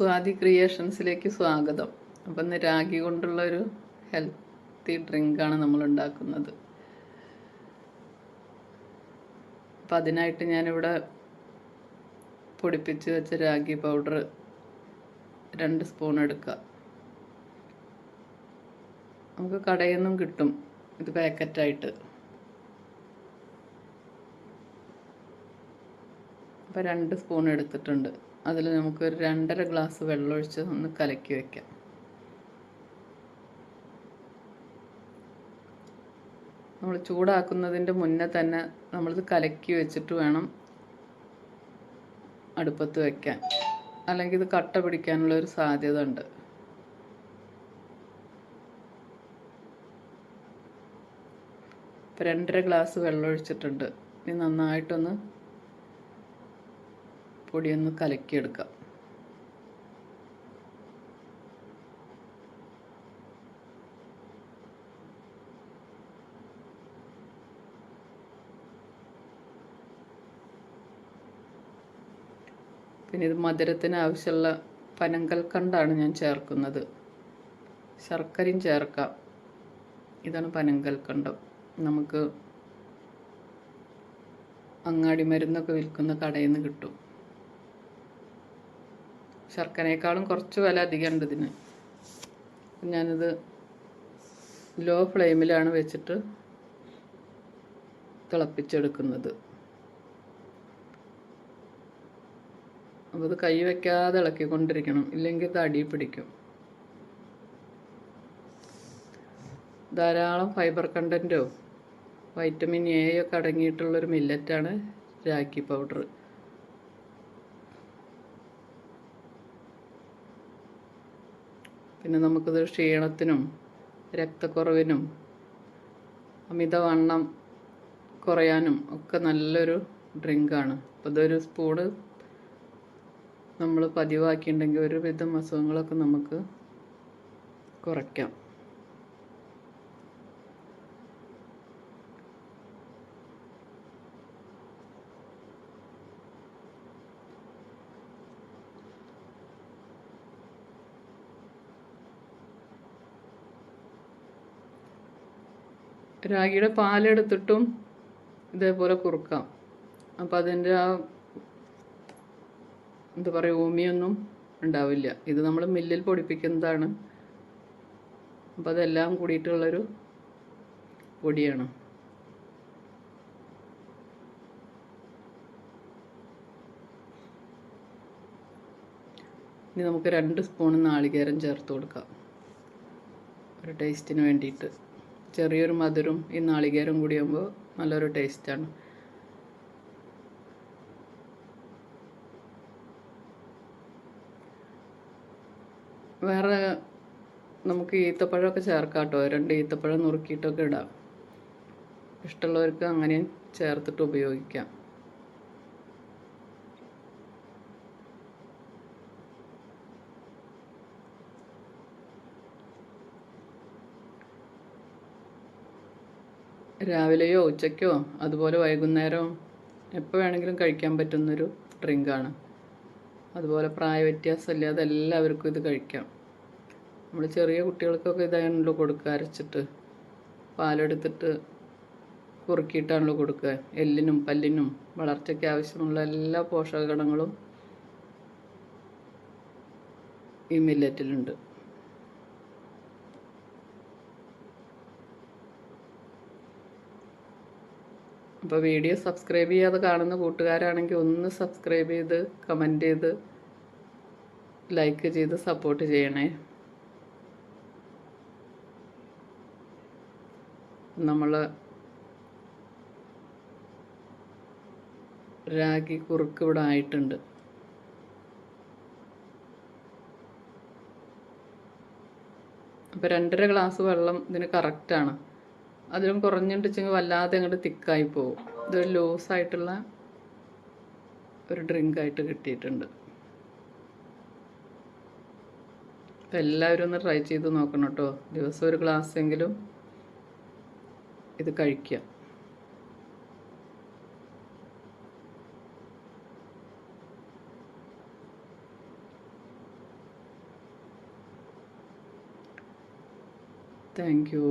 സ്വാതി ക്രിയേഷൻസിലേക്ക് സ്വാഗതം. അപ്പം ഇന്ന് രാഗി കൊണ്ടുള്ള ഒരു ഹെൽത്തി ഡ്രിങ്കാണ് നമ്മൾ ഉണ്ടാക്കുന്നത് അപ്പം അതിനായിട്ട് ഞാനിവിടെ പൊടിപ്പിച്ച് വെച്ച രാഗി പൗഡർ രണ്ട് സ്പൂൺ എടുക്കുക. നമുക്ക് കടയിൽ നിന്നും കിട്ടും ഇത് പാക്കറ്റായിട്ട്. അപ്പോൾ രണ്ട് സ്പൂൺ എടുത്തിട്ടുണ്ട്. അതിൽ നമുക്ക് ഒരു രണ്ടര ഗ്ലാസ് വെള്ളമൊഴിച്ച് ഒന്ന് കലക്കി വയ്ക്കാം നമ്മൾ ചൂടാക്കുന്നതിന്റെ മുന്നേ തന്നെ നമ്മളിത് കലക്കി വെച്ചിട്ട് വേണം അടുപ്പത്ത് വയ്ക്കാൻ അല്ലെങ്കിൽ ഇത് കട്ട പിടിക്കാനുള്ള ഒരു സാധ്യത ഉണ്ട്. ഇപ്പം രണ്ടര ഗ്ലാസ് വെള്ളം ഒഴിച്ചിട്ടുണ്ട്. ഇനി നന്നായിട്ടൊന്ന് പൊടിയൊന്ന് കലക്കിയെടുക്കാം. പിന്നെ ഇത് മധുരത്തിന് ആവശ്യമുള്ള പനങ്കൽക്കണ്ടാണ് ഞാൻ ചേർക്കുന്നത്. ശർക്കരയും ചേർക്കാം. ഇതാണ് പനങ്കൽക്കണ്ടം നമുക്ക് അങ്ങാടി മരുന്നൊക്കെ വിൽക്കുന്ന കടയിൽ നിന്ന് കിട്ടും. ശർക്കരയേക്കാളും കുറച്ച് വില അധികം ഉണ്ട് ഇതിന് ഞാനിത് ലോ ഫ്ലെയിമിലാണ് വെച്ചിട്ട് തിളപ്പിച്ചെടുക്കുന്നത്. അപ്പോൾ ഇത് കൈ വയ്ക്കാതെ ഇളക്കിക്കൊണ്ടിരിക്കണം. ഇല്ലെങ്കിൽ ഇത് അടി പിടിക്കും. ധാരാളം ഫൈബർ കണ്ടന്റോ വൈറ്റമിൻ എ ഒക്കെ അടങ്ങിയിട്ടുള്ളൊരു മില്ലറ്റാണ് രാഗി പൗഡർ. പിന്നെ നമുക്കിത് ക്ഷീണത്തിനും രക്തക്കുറവിനും അമിതവണ്ണം കുറയാനും ഒക്കെ നല്ലൊരു ഡ്രിങ്കാണ്. അപ്പോൾ ഇതൊരു സ്പൂണ് നമ്മൾ പതിവാക്കിയിട്ടുണ്ടെങ്കിൽ ഒരുവിധം അസുഖങ്ങളൊക്കെ നമുക്ക് കുറയ്ക്കാം. രാഗിയുടെ പാലെടുത്തിട്ടും ഇതേപോലെ കുറുക്കാം. അപ്പം അതിന്റെ ആ എന്താ പറയുക ഓമിയൊന്നും ഉണ്ടാവില്ല. ഇത് നമ്മൾ മില്ലിൽ പൊടിപ്പിക്കുന്നതാണ്. അപ്പം അതെല്ലാം കൂടിയിട്ടുള്ളൊരു പൊടിയാണ്. ഇനി നമുക്ക് രണ്ട് സ്പൂൺ നാളികേരം ചേർത്ത് കൊടുക്കാം. ഒരു ടേസ്റ്റിന് വേണ്ടിയിട്ട്. ചെറിയൊരു മധുരം ഈ നാളികേരം കൂടിയാകുമ്പോൾ നല്ലൊരു ടേസ്റ്റാണ് വേറെ നമുക്ക് ഈത്തപ്പഴമൊക്കെ ചേർക്കാം കേട്ടോ രണ്ട് ഈത്തപ്പഴം നുറുക്കിയിട്ടൊക്കെ ഇടാം. ഇഷ്ടമുള്ളവർക്ക് അങ്ങനെ ചേർത്തിട്ട് ഉപയോഗിക്കാം. രാവിലെയോ ഉച്ചയ്ക്കോ അതുപോലെ വൈകുന്നേരവും എപ്പോൾ വേണമെങ്കിലും കഴിക്കാൻ പറ്റുന്നൊരു ഡ്രിങ്കാണ്. അതുപോലെ പ്രായ വ്യത്യാസമില്ലാതെ എല്ലാവർക്കും ഇത് കഴിക്കാം. നമ്മൾ ചെറിയ കുട്ടികൾക്കൊക്കെ ഇതാണല്ലോ കൊടുക്കുക അരച്ചിട്ട് പാലെടുത്തിട്ട് കുറുക്കിയിട്ടാണല്ലോ കൊടുക്കുക. എല്ലിനും പല്ലിനും വളർച്ചയ്ക്ക് ആവശ്യമുള്ള എല്ലാ പോഷക പോഷകഗണങ്ങളും ഈ മില്ലറ്റിലുണ്ട് അപ്പോൾ വീഡിയോ സബ്സ്ക്രൈബ് ചെയ്യാതെ കാണുന്ന കൂട്ടുകാരാണെങ്കിൽ ഒന്ന് സബ്സ്ക്രൈബ് ചെയ്ത് കമന്റ് ചെയ്ത് ലൈക്ക് ചെയ്ത് സപ്പോർട്ട് ചെയ്യണേ. നമ്മൾ രാഗി കുറുക്ക് ഇവിടെ ആയിട്ടുണ്ട്. അപ്പോൾ രണ്ടര ഗ്ലാസ് വെള്ളം ഇതിന് കറക്റ്റാണ് അതിലും കുറഞ്ഞിട്ടുണ്ടെങ്കിൽ വല്ലാതെ അങ്ങോട്ട് തിക്കായി പോകും ഇതൊരു ലൂസായിട്ടുള്ള ഒരു ഡ്രിങ്കായിട്ട് കിട്ടിയിട്ടുണ്ട്. അപ്പം എല്ലാവരും ഒന്ന് ട്രൈ ചെയ്ത് നോക്കണം കേട്ടോ. ദിവസം ഒരു ഗ്ലാസ് എങ്കിലും ഇത് കഴിക്കുക താങ്ക് യു